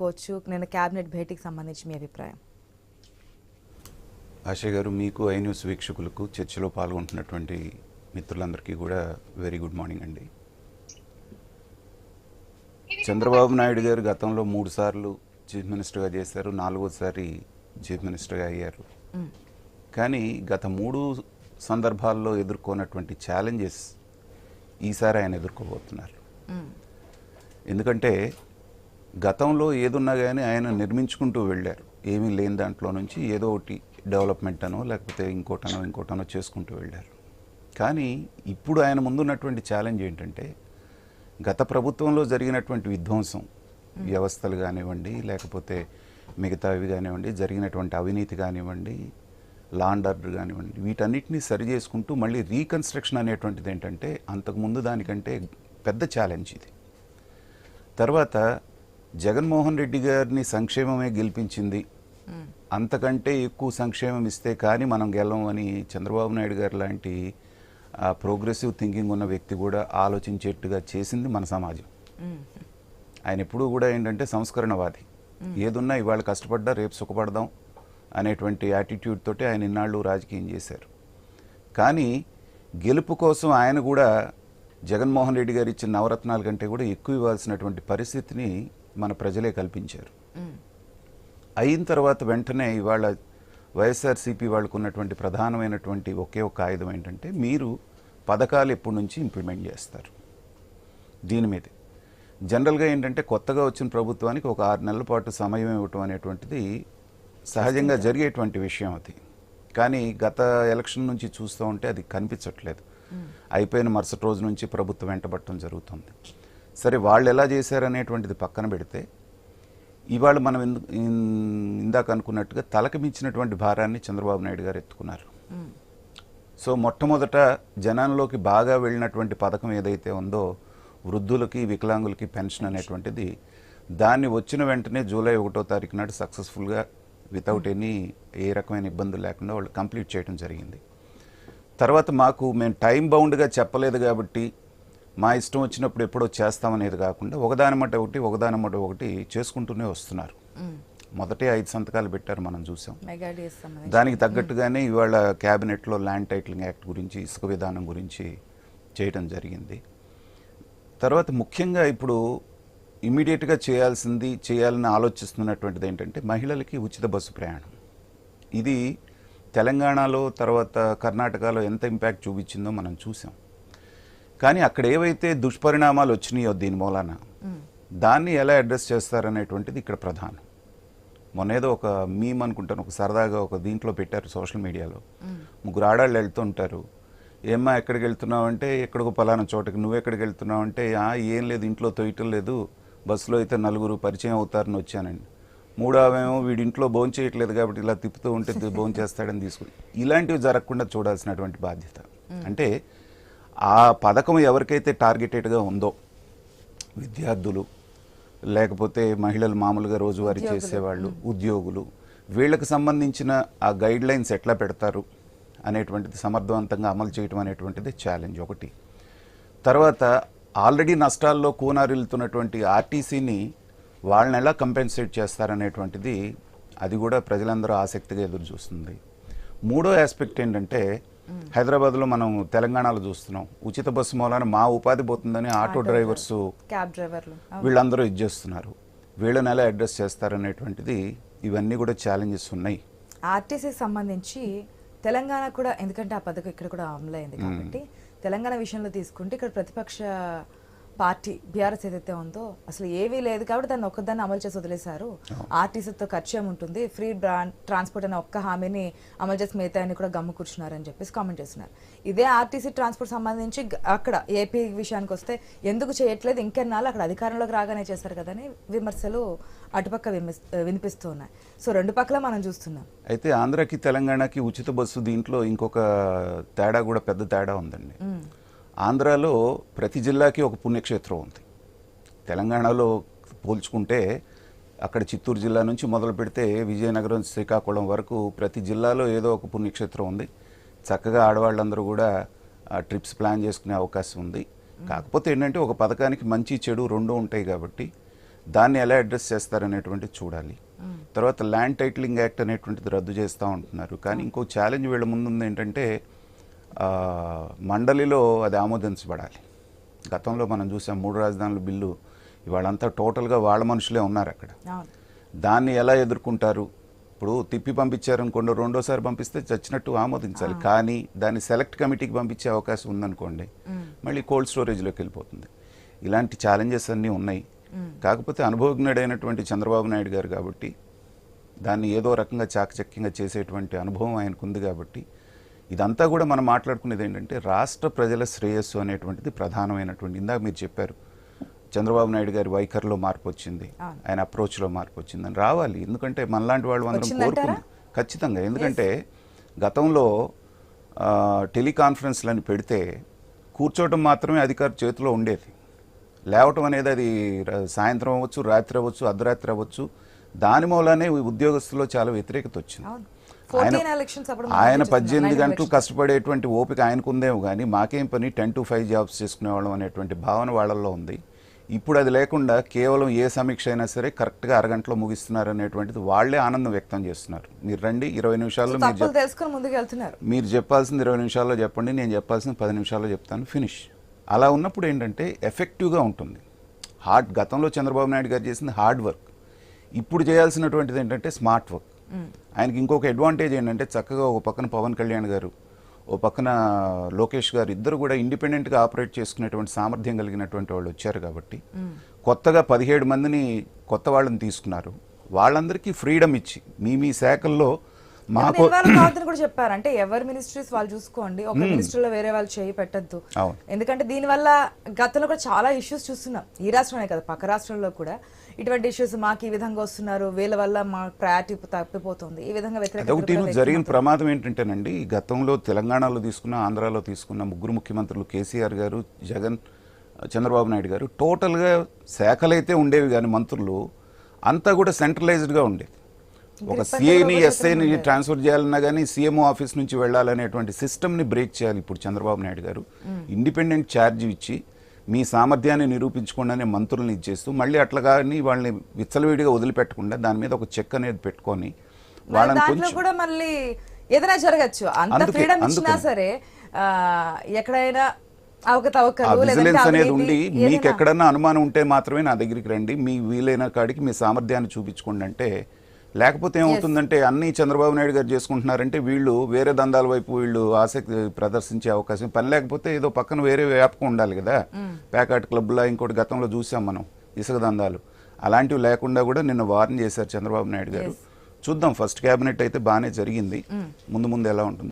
చెప్పుకోవచ్చు నేను క్యాబినెట్ భేటీకి సంబంధించి మీ అభిప్రాయం. ఆశయ్ గారు మీకు ఐ న్యూస్ వీక్షకులకు చర్చలో పాల్గొంటున్నటువంటి మిత్రులందరికీ కూడా వెరీ గుడ్ మార్నింగ్ అండి. చంద్రబాబు నాయుడు గారు గతంలో మూడు సార్లు చీఫ్ మినిస్టర్గా చేశారు నాలుగోసారి చీఫ్ మినిస్టర్గా అయ్యారు. కానీ గత మూడు సందర్భాల్లో ఎదుర్కొన్నటువంటి ఛాలెంజెస్ ఈసారి ఆయన ఎదుర్కోబోతున్నారు. ఎందుకంటే గతంలో ఏదున్నా కానీ ఆయన నిర్మించుకుంటూ వెళ్ళారు. ఏమీ లేని దాంట్లో నుంచి ఏదో ఒకటి డెవలప్మెంట్ అనో లేకపోతే ఇంకోటనో ఇంకోటనో చేసుకుంటూ వెళ్ళారు. కానీ ఇప్పుడు ఆయన ముందున్నటువంటి ఛాలెంజ్ ఏంటంటే గత ప్రభుత్వంలో జరిగినటువంటి విధ్వంసం వ్యవస్థలు కానివ్వండి లేకపోతే మిగతావి కానివ్వండి జరిగినటువంటి అవినీతి కానివ్వండి లా అండ్ ఆర్డర్ కానివ్వండి వీటన్నిటిని సరి చేసుకుంటూ మళ్ళీ రీకన్స్ట్రక్షన్ అనేటువంటిది ఏంటంటే అంతకుముందు దానికంటే పెద్ద ఛాలెంజ్ ఇది. తర్వాత జగన్మోహన్ రెడ్డి గారిని సంక్షేమమే గెలిపించింది. అంతకంటే ఎక్కువ సంక్షేమం ఇస్తే కానీ మనం గెలవం అని చంద్రబాబు నాయుడు గారు లాంటి ప్రోగ్రెసివ్ థింకింగ్ ఉన్న వ్యక్తి కూడా ఆలోచించేట్టుగా చేసింది మన సమాజం. ఆయన ఎప్పుడూ కూడా ఏంటంటే సంస్కరణవాది. ఏదున్నా ఇవాళ కష్టపడ్డా రేపు సుఖపడదాం అనేటువంటి యాటిట్యూడ్ తోటి ఆయన ఇన్నాళ్ళు రాజకీయం చేశారు. కానీ గెలుపు కోసం ఆయన కూడా జగన్మోహన్ రెడ్డి గారు ఇచ్చిన నవరత్నాల కంటే కూడా ఎక్కువ ఇవ్వాల్సినటువంటి పరిస్థితిని మన ప్రజలే కల్పించారు. అయిన తర్వాత వెంటనే ఇవాళ వైఎస్ఆర్సీపీ వాళ్ళకు ఉన్నటువంటి ప్రధానమైనటువంటి ఒకే ఒక ఆయుధం ఏంటంటే మీరు పథకాలు ఎప్పటి నుంచి ఇంప్లిమెంట్ చేస్తారు? దీని మీదే. జనరల్గా ఏంటంటే కొత్తగా వచ్చిన ప్రభుత్వానికి ఒక ఆరు నెలల పాటు సమయం ఇవ్వటం అనేటువంటిది సహజంగా జరిగేటువంటి విషయం అది. కానీ గత ఎలక్షన్ నుంచి చూస్తూ ఉంటే అది కనిపించట్లేదు. అయిపోయిన మరుసటి రోజు నుంచి ప్రభుత్వం వెంటబట్టడం జరుగుతుంది. సరే వాళ్ళు ఎలా చేశారనేటువంటిది పక్కన పెడితే ఇవాళ మనం ఇందాక అనుకున్నట్టుగా తలకు మించినటువంటి భారాన్ని చంద్రబాబు నాయుడు గారు ఎత్తుకున్నారు. సో మొట్టమొదట జనాల్లోకి బాగా వెళ్ళినటువంటి పథకం ఏదైతే ఉందో వృద్ధులకి వికలాంగులకి పెన్షన్ అనేటువంటిది దాన్ని వచ్చిన వెంటనే జూలై ఒకటో తారీఖు నాడు సక్సెస్ఫుల్గా వితౌట్ ఎనీ ఏ రకమైన ఇబ్బందులు లేకుండా వాళ్ళు కంప్లీట్ చేయడం జరిగింది. తర్వాత మాకు మేము టైం బౌండ్గా చెప్పలేదు కాబట్టి మా ఇష్టం వచ్చినప్పుడు ఎప్పుడో చేస్తామనేది కాకుండా ఒకదాని మట ఒకటి ఒకదాని మట ఒకటి చేసుకుంటూనే వస్తున్నారు. మొదటే ఐదు సంతకాలు పెట్టారు మనం చూసాం. దానికి తగ్గట్టుగానే ఇవాళ క్యాబినెట్లో ల్యాండ్ టైటిలింగ్ యాక్ట్ గురించి ఇసుక విధానం గురించి చేయడం జరిగింది. తర్వాత ముఖ్యంగా ఇప్పుడు ఇమీడియట్గా చేయాల్సింది చేయాలని ఆలోచిస్తున్నటువంటిది ఏంటంటే మహిళలకి ఉచిత బస్సు ప్రయాణం. ఇది తెలంగాణలో తర్వాత కర్ణాటకలో ఎంత ఇంపాక్ట్ చూపించిందో మనం చూసాం. కానీ అక్కడ ఏవైతే దుష్పరిణామాలు వచ్చినాయో దీని మూలాన దాన్ని ఎలా అడ్రస్ చేస్తారనేటువంటిది ఇక్కడ ప్రధానం. మొన్నేదో ఒక మీమ్ అనుకుంటాను ఒక సరదాగా ఒక దీంట్లో పెట్టారు సోషల్ మీడియాలో ముగ్గురు ఆడాళ్ళు వెళ్తుంటారు ఏమ్మా ఎక్కడికి వెళ్తున్నావు అంటే ఎక్కడికో పలానా చోటకి. నువ్వు ఎక్కడికి వెళ్తున్నావు అంటే "ఆ, ఏం లేదు ఇంట్లో తొయ్యటం లేదు. బస్సులో అయితే నలుగురు పరిచయం అవుతారని వచ్చానండి. మూడవేమో వీడి ఇంట్లో భోజనం చేయట్లేదు కాబట్టి ఇలా తిప్పుతూ ఉంటే భోజనం చేస్తాడని తీసుకుని ఇలాంటివి జరగకుండా చూడాల్సినటువంటి బాధ్యత. అంటే ఆ పథకం ఎవరికైతే టార్గెటెడ్గా ఉందో విద్యార్థులు లేకపోతే మహిళలు మామూలుగా రోజువారీ చేసేవాళ్ళు ఉద్యోగులు వీళ్ళకి సంబంధించిన ఆ గైడ్ లైన్స్ ఎట్లా పెడతారు అనేటువంటిది సమర్థవంతంగా అమలు చేయటం అనేటువంటిది ఛాలెంజ్ ఒకటి. తర్వాత ఆల్రెడీ నష్టాల్లో కూనారిల్లుతున్నటువంటి ఆర్టీసీని వాళ్ళని ఎలా కంపెన్సేట్ చేస్తారనేటువంటిది అది కూడా ప్రజలందరూ ఆసక్తిగా ఎదురు చూస్తుంది మూడో ఆస్పెక్ట్ ఏంటంటే హైదరాబాద్లో మనం తెలంగాణలో చూస్తున్నాం. ఉచిత బస్సు మూలాన మా ఉపాధి పోతుందని ఆటో డ్రైవర్స్ క్యాబ్ డ్రైవర్లు. వీళ్ళందరూ ఇది చేస్తున్నారు. వీళ్ళని ఎలా అడ్రస్ చేస్తారనేటువంటిది ఇవన్నీ కూడా ఛాలెంజెస్ ఉన్నాయి. ఆర్టీసీకి సంబంధించి తెలంగాణ కూడా ఎందుకంటే ఆ పథకం ఇక్కడ కూడా అమలైంది కాబట్టి తెలంగాణ విషయంలో తీసుకుంటే ఇక్కడ ప్రతిపక్ష పార్టీ బీఆర్ఎస్ ఏదైతే ఉందో అసలు ఏవీ లేదు కాబట్టి దాన్ని ఒక్కదాన్ని అమలు చేసి వదిలేశారు. ఆర్టీసీతో ఖర్చు ఏముంటుంది ఫ్రీ బ్రాండ్ ట్రాన్స్పోర్ట్ అనే ఒక్క హామీని అమలు చేసి మిగతాన్ని కూడా గమ్ము కూర్చున్నారని చెప్పేసి కామెంట్ చేస్తున్నారు. ఇదే ఆర్టీసీ ట్రాన్స్పోర్ట్ సంబంధించి అక్కడ ఏపీ విషయానికి వస్తే ఎందుకు చేయట్లేదు? ఇంకెన్నాళ్ళు అక్కడ అధికారంలోకి రాగానే చేస్తారు కదని విమర్శలు అటుపక్క వినిపిస్తూ ఉన్నాయి సో రెండు పక్కల మనం చూస్తున్నాం. అయితే ఆంధ్రాకి తెలంగాణకి ఉచిత బస్సు దీంట్లో ఇంకొక తేడా కూడా పెద్ద తేడా ఉందండి. ఆంధ్రాలో ప్రతి జిల్లాకి ఒక పుణ్యక్షేత్రం ఉంది. తెలంగాణలో పోల్చుకుంటే అక్కడ చిత్తూరు జిల్లా నుంచి మొదలు పెడితే విజయనగరం శ్రీకాకుళం వరకు ప్రతి జిల్లాలో ఏదో ఒక పుణ్యక్షేత్రం ఉంది. చక్కగా ఆడవాళ్ళందరూ కూడా ట్రిప్స్ ప్లాన్ చేసుకునే అవకాశం ఉంది. కాకపోతే ఏంటంటే ఒక పథకానికి మంచి చెడు రెండు ఉంటాయి కాబట్టి దాన్ని ఎలా అడ్రస్ చేస్తారనేటువంటిది చూడాలి. తర్వాత ల్యాండ్ టైటిలింగ్ యాక్ట్ అనేటువంటిది రద్దు చేస్తూ ఉంటున్నారు. కానీ ఇంకో ఛాలెంజ్ వీళ్ళ ముందుంది ఏంటంటే మండలిలో అది ఆమోదించబడాలి. గతంలో మనం చూసాం మూడు రాజధానుల బిల్లు ఇవాళంతా టోటల్గా వాళ్ళ మనుషులే ఉన్నారు అక్కడ. దాన్ని ఎలా ఎదుర్కొంటారు? ఇప్పుడు తిప్పి పంపించారనుకోండి రెండోసారి పంపిస్తే చచ్చినట్టు ఆమోదించాలి. కానీ దాన్ని సెలెక్ట్ కమిటీకి పంపించే అవకాశం ఉందనుకోండి మళ్ళీ కోల్డ్ స్టోరేజ్లోకి వెళ్ళిపోతుంది. ఇలాంటి ఛాలెంజెస్ అన్నీ ఉన్నాయి. కాకపోతే అనుభవజ్ఞుడైనటువంటి చంద్రబాబు నాయుడు గారు కాబట్టి దాన్ని ఏదో రకంగా చాకచక్యంగా చేసేటువంటి అనుభవం ఆయనకు ఉంది కాబట్టి ఇదంతా కూడా మనం మాట్లాడుకునేది ఏంటంటే రాష్ట్ర ప్రజల శ్రేయస్సు అనేటువంటిది ప్రధానమైనటువంటి ఇందాక మీరు చెప్పారు. చంద్రబాబు నాయుడు గారి వైఖరిలో మార్పు వచ్చింది. ఆయన అప్రోచ్లో మార్పు వచ్చిందని రావాలి. ఎందుకంటే మనలాంటి వాళ్ళు అందరం? కోరుకుంది. ఖచ్చితంగా. ఎందుకంటే గతంలో టెలికాన్ఫరెన్స్లని పెడితే కూర్చోవటం మాత్రమే అధికారి చేతిలో ఉండేది. లేవటం అనేది అది సాయంత్రం అవ్వచ్చు రాత్రి అవ్వచ్చు అర్ధరాత్రి అవ్వచ్చు. దాని మూలానే ఉద్యోగస్తుల్లో చాలా వ్యతిరేకత వచ్చింది. ఆయన 14 elections అప్పుడు మనం ఆయన చూస్తున్నాం, పద్దెనిమిది 19 గంటలు. కష్టపడేటువంటి ఓపిక ఆయనకు ఉందేమో కానీ మాకేం పని టెన్ టు ఫైవ్ జాబ్స్ చేసుకునేవాళ్ళం అనేటువంటి భావన వాళ్ళల్లో ఉంది. ఇప్పుడు అది లేకుండా కేవలం ఏ సమీక్ష అయినా సరే కరెక్ట్గా అరగంటలో ముగిస్తున్నారు అనేటువంటిది వాళ్ళే ఆనందం వ్యక్తం చేస్తున్నారు. మీరు రండి ఇరవై నిమిషాల్లో మీరు చెప్పాల్సింది ఇరవై నిమిషాల్లో చెప్పండి నేను చెప్పాల్సింది పది నిమిషాల్లో చెప్తాను ఫినిష్ అలా ఉన్నప్పుడు ఏంటంటే ఎఫెక్టివ్గా ఉంటుంది. హార్డ్ గతంలో చంద్రబాబు నాయుడు గారు చేసింది హార్డ్ వర్క్ ఇప్పుడు చేయాల్సినటువంటిది ఏంటంటే స్మార్ట్ వర్క్ ఆయనకి ఇంకొక అడ్వాంటేజ్ ఏంటంటే చక్కగా ఒక పక్కన పవన్ కళ్యాణ్ గారు ఓ పక్కన లోకేష్ గారు ఇద్దరు కూడా ఇండిపెండెంట్గా ఆపరేట్ చేసుకునేటువంటి సామర్థ్యం కలిగినటువంటి వాళ్ళు వచ్చారు కాబట్టి కొత్తగా పదిహేడు మందిని కొత్త వాళ్ళని తీసుకున్నారు. వాళ్ళందరికీ ఫ్రీడమ్ ఇచ్చి మీ మీ శాఖల్లో మాకు కూడా చెప్పారు. అంటే ఎవరి మినిస్ట్రీస్ వాళ్ళు చూసుకోండి ఒక మినిస్ట్రీలో వేరే వాళ్ళు చేయి పెట్టద్దు. ఎందుకంటే దీనివల్ల గతంలో కూడా చాలా ఇష్యూస్ చూస్తున్నాం. ఈ రాష్ట్రమే కదా పక్క రాష్ట్రంలో కూడా. ఇటువంటి ఇష్యూస్ మాకు ఈ విధంగా వస్తున్నారు. వీళ్ళ వల్ల మా ప్రయారిటీ తప్పిపోతుంది. ఈ విధంగా వ్యతిరేకత అదొకటి జరిగిన ప్రమాదం ఏంటంటేనండి గతంలో తెలంగాణలో తీసుకున్న ఆంధ్రాలో తీసుకున్న ముగ్గురు ముఖ్యమంత్రులు కేసీఆర్ గారు జగన్ చంద్రబాబు నాయుడు గారు టోటల్గా శాఖలైతే ఉండేవి కానీ మంత్రులు అంతా కూడా సెంట్రలైజ్డ్గా ఉండేది. ఒక ఒక ఎస్ఐని. ట్రాన్స్ఫర్ చేయాలన్నా కానీ సీఎంఓ ఆఫీస్ నుంచి వెళ్ళాలనేటువంటి సిస్టమ్ని బ్రేక్ చేయాలి ఇప్పుడు చంద్రబాబు నాయుడు గారు. ఇండిపెండెంట్ ఛార్జ్ ఇచ్చి మీ సామర్థ్యాన్ని నిరూపించకుండా అనే మంత్రులను ఇచ్చేస్తూ మళ్ళీ అట్లా కానీ వాళ్ళని విచ్చలవిడిగా వదిలిపెట్టకుండా దాని మీద ఒక చెక్ అనేది పెట్టుకొని వాళ్ళని కొంచెం కూడా మళ్ళీ ఏదైనా జరగచ్చు. అంత ఫ్రీడమ్ ఇచ్చినా. సరే ఎక్కడైనా విజిలెన్స్ అనేది ఉండి మీకు ఎక్కడన్నా అనుమానం ఉంటే మాత్రమే నా దగ్గరికి రండి. మీ వీలైన కాడికి మీ సామర్థ్యాన్ని చూపించుకోండి అంటే లేకపోతే ఏమవుతుందంటే అన్ని చంద్రబాబు నాయుడు గారు చేసుకుంటున్నారంటే వీళ్ళు వేరే దందాల వైపు వీళ్ళు ఆసక్తి ప్రదర్శించే అవకాశం పని లేకపోతే ఏదో పక్కన వేరే వ్యాపకం ఉండాలి కదా. ప్యాకాట్ క్లబ్లా ఇంకోటి గతంలో చూసాం మనం ఇసుక దందాలు. అలాంటివి లేకుండా కూడా నిన్న వార్న్ చేశారు చంద్రబాబు నాయుడు గారు. చూద్దాం ఫస్ట్ క్యాబినెట్ అయితే బాగానే జరిగింది. ముందు ముందు ఎలా ఉంటుంది?